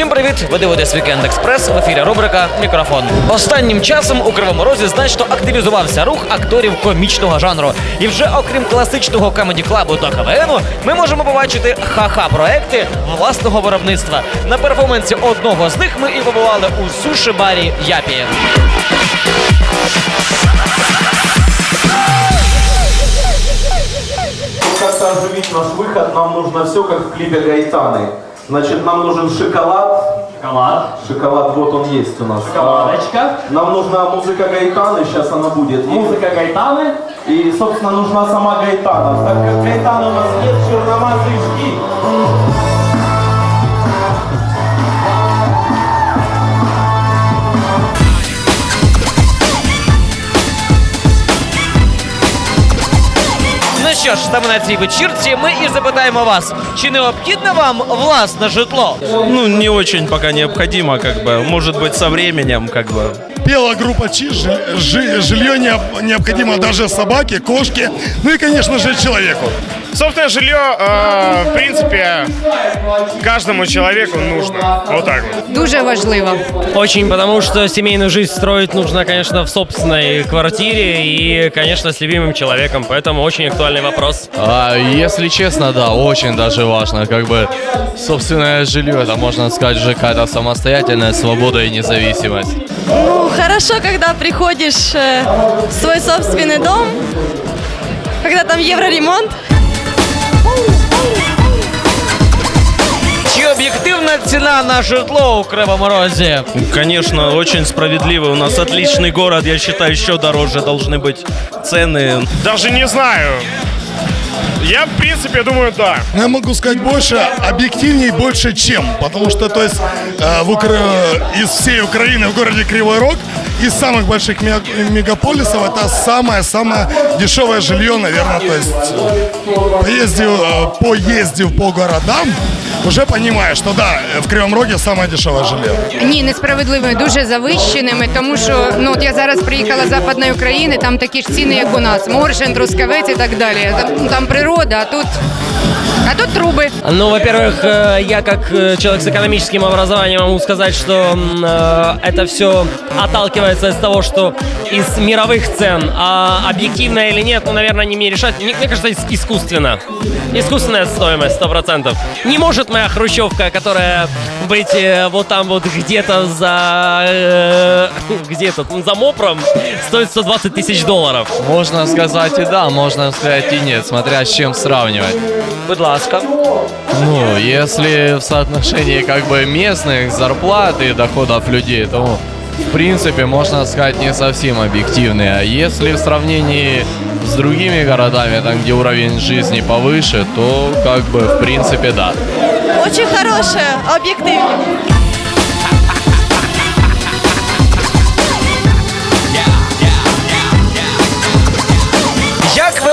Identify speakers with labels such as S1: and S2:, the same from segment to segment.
S1: привіт! Ви дивитесь Вікенд Експрес. В ефірі рубрика Мікрофон. Останнім часом у Кривому Розі значно активізувався рух акторів комічного жанру. І вже окрім класичного комеді клабу та КВНу, ми можемо побачити ха-ха проекти власного виробництва. На перформансі одного з них ми і побували у суші-барі Япі.
S2: как-то оживить наш выход, нам нужно все как в клипе Гайтаны. Значит, нам нужен шоколад.
S3: Шоколад.
S2: Шоколад, вот он есть у нас.
S3: Шоколадочка.
S2: А, Нам нужна музыка Гайтаны, сейчас она будет.
S3: Музыка Гайтаны.
S2: И, собственно, нужна сама Гайтана. Так как Гайтана у нас нет, черномазый жги.
S1: що ж, саме на цій вечірці ми і запитаємо вас, чи необхідне вам власне житло?
S4: Ну, не очень пока необходимо, как бы. Может быть, со временем, как бы.
S5: Пела группа Чи, жи- жи- жилье необ- необходимо даже собаке, кошке, ну и, конечно же, человеку.
S6: Собственное жилье, э, в принципе, каждому человеку нужно. Вот так вот.
S7: Дуже важливо.
S8: Очень, потому что семейную жизнь строить нужно, конечно, в собственной квартире и, конечно, с любимым человеком. Поэтому очень актуальный вопрос.
S9: А, если честно, да, очень даже важно. Как бы собственное жилье, это можно сказать уже какая-то самостоятельная свобода и независимость.
S7: Ну, хорошо, когда приходишь э, в свой собственный дом, когда там евроремонт.
S1: Чи об'єктивна ціна на житло у Кривому Розі?
S4: Конечно, очень справедливый. У нас отличный город. Я считаю, еще дороже должны быть цены.
S6: Даже не знаю. Я, в принципе, думаю, да.
S5: Но я могу сказать больше, объективнее больше чем. Потому что, то есть, э, в Укра- из всей Украины в городе Кривой Рог, из самых больших мег- мегаполисов, это самое-самое дешевое жилье, наверное, то есть, э, поездив, э, поездив по городам, уже понимаешь, что да, в Кривом Роге самое дешевое жилье.
S7: Ні, несправедливими, дуже завищеними, тому що ну от я зараз приїхала з Западної України, там такі ж ціни, як у нас, Моршин, Трускавець і так далі. Там, там природа, а тут. а тут труби.
S8: Ну, во-первых, э, я как э, человек с экономическим образованием могу сказать, что э, это все отталкивается из того, что из мировых цен, а объективно или нет, ну, наверное, не мне решать. Мне, мне кажется, ис- искусственно. Искусственная стоимость, сто процентов. Не может моя хрущевка, которая быть вот там вот где-то за... где-то там за мопром, стоит 120 тысяч долларов.
S9: Можно сказать и да, можно сказать и нет, смотря с чем сравнивать.
S1: Будь ласка.
S9: Ну, если в соотношении как бы местных зарплат и доходов людей, то в принципе можно сказать не совсем объективные. А если в сравнении с другими городами, там где уровень жизни повыше, то как бы в принципе да.
S7: Очень хороше, об'єктивно.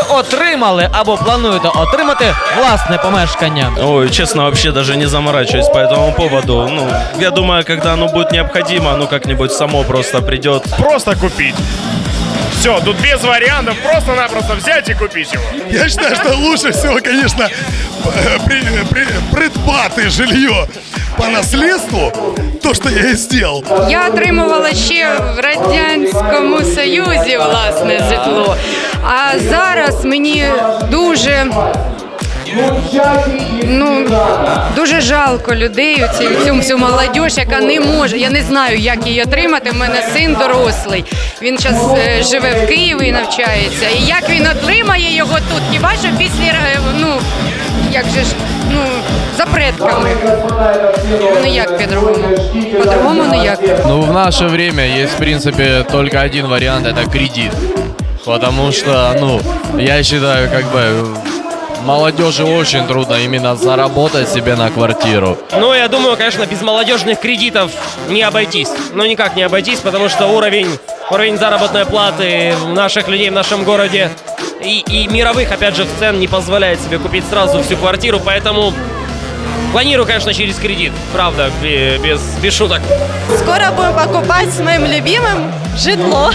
S1: Отримали або плануєте отримати власне помешкання?
S4: Ой, честно, вообще даже не заморачиваюсь по этому поводу. Ну, я думаю, когда оно будет необходимо, оно как-нибудь само просто придет.
S6: Просто купить. Все, тут без вариантов. Просто-напросто взять и купить его.
S5: Я считаю, что лучше всего, конечно, э, при, при, придбати жилье по наследству, то, что я и сделал.
S7: Я отримувала ще в Радянському Союзі власне житло. А зараз мені дуже. Ну, дуже жалко людей, оці, цю всю молодь, яка не може. Я не знаю, як її отримати. У мене син дорослий. Він зараз живе в Києві і навчається. І як він отримає його тут? Хіба що після е, ну як же ж ну за предками. Ну як по-другому? По-другому ніяк.
S9: Ну, в наше время есть, в принципе, только один вариант, это кредит. Потому что, ну, я считаю, как бы, молодежи очень трудно именно заработать себе на квартиру.
S8: Ну, я думаю, конечно, без молодежных кредитов не обойтись. Ну, никак не обойтись, потому что уровень, уровень заработной платы наших людей в нашем городе и, и мировых, опять же, цен не позволяет себе купить сразу всю квартиру, поэтому Планирую, конечно, через кредит, правда, бе- без, без шуток.
S3: Скоро будем покупать с моим любимым житло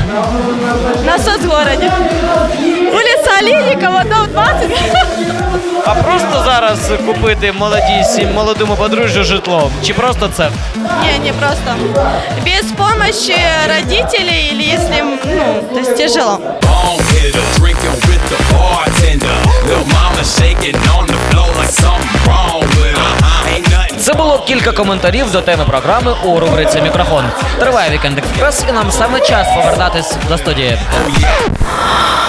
S3: на соцгороде. Улица Олейникова, дом 20.
S1: А просто зараз купити молоді сім- молодому подружжю житло? Чи просто це?
S3: Не, не просто. Без помощи родителей или если, ну, то есть тяжело.
S1: кілька коментарів до теми програми у рубриці Мікрофон. Триває Вікенд Експрес, і нам саме час повертатись до студії.
S10: Oh yeah.